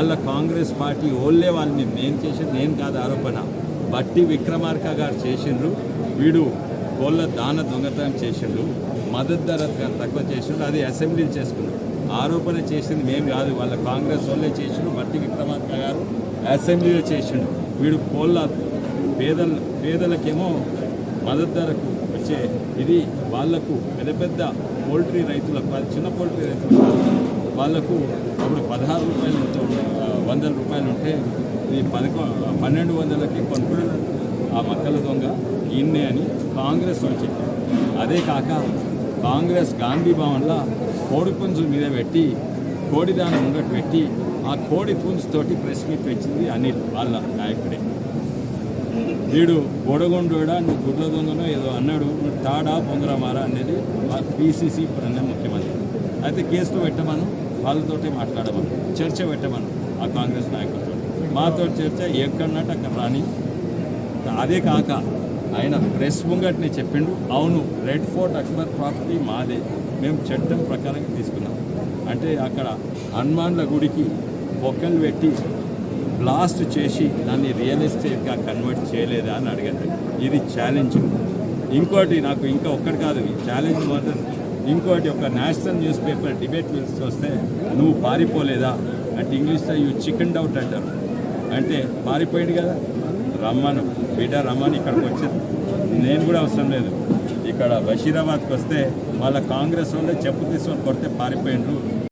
వాళ్ళ కాంగ్రెస్ పార్టీ ఓళ్ళే వాళ్ళని నేను చేసింది నేను కాదు ఆరోపణ. బట్టి విక్రమార్క గారు చేసిండ్రు వీడు కోళ్ళ దాన దొంగతనం చేసిండు మద్దతు ధర తక్కువ చేసిండు అది అసెంబ్లీలు చేసుకున్నాడు ఆరోపణ చేసింది మేము కాదు వాళ్ళ కాంగ్రెస్ వాళ్ళే చేసిండు బట్టి విక్రమార్క గారు అసెంబ్లీలో చేసిండు. వీడు కోళ్ళ పేదల పేదలకేమో మద్దతు ధరకు వచ్చే ఇది వాళ్ళకు పెద్ద పెద్ద పోల్ట్రీ రైతులకు చిన్న పోల్ట్రీ రైతులకు వాళ్ళకు అప్పుడు పదహారు వందల రూపాయలు ఉంటే ఈ పదకొ పన్నెండు వందలకి కొనుక్కున్నాడు ఆ మక్కల దొంగ ఈయన్నే అని కాంగ్రెస్ వాళ్ళు చెప్పారు. అదే కాక కాంగ్రెస్ గాంధీ భవన్లో కోడి పుంజు మీద పెట్టి కోడి దాని ముంగట పెట్టి ఆ కోడి పుంజుతోటి ప్రెస్ మీట్ వచ్చింది అనిల్ వాళ్ళ నాయకుడే. వీడు గొడగొండోడా నువ్వు గుడ్ల దొంగనో ఏదో అన్నాడు నువ్వు తాడా పొంగరామారా అనేది ఆ పీసీసీ ప్రధాన ముఖ్యమంత్రి. అయితే కేసులో పెట్టమను? వాళ్ళతోటే మాట్లాడమను చర్చ పెట్టమను ఆ కాంగ్రెస్ నాయకులతో. మాతో చర్చ ఎక్కడన్నట్టు అక్కడ రాని. అదే కాక ఆయన ప్రెస్ ముంగట్నే చెప్పిండు అవును రెడ్ ఫోర్ట్ అక్బర్ ప్రాపర్టీ మాదే మేము చట్టం ప్రకారం తీసుకున్నాం. అంటే అక్కడ హనుమాన్ల గుడికి బొక్కలు పెట్టి బ్లాస్ట్ చేసి దాన్ని రియల్ ఎస్టేట్గా కన్వర్ట్ చేయలేదా అని అడిగారు. ఇది ఛాలెంజ్ ఇంకోటి నాకు ఇంకా ఒక్కటి కాదు ఈ ఛాలెంజ్ మాత్రం ఇంకోటి ఒక నేషనల్ న్యూస్ పేపర్ డిబేట్ పిలిచి వస్తే నువ్వు పారిపోలేదా? అంటే ఇంగ్లీష్లో యూ చికెన్ డౌట్ అంటారు. అంటే పారిపోయింది కదా. రమ్మను. బిడ్డ రమ్మని ఇక్కడికి వచ్చింది. నేను కూడా అవసరం లేదు. ఇక్కడ బషీరాబాద్కి వస్తే వాళ్ళ కాంగ్రెస్ వాళ్ళు చెప్పు తీసుకొని కొడితే పారిపోయినరు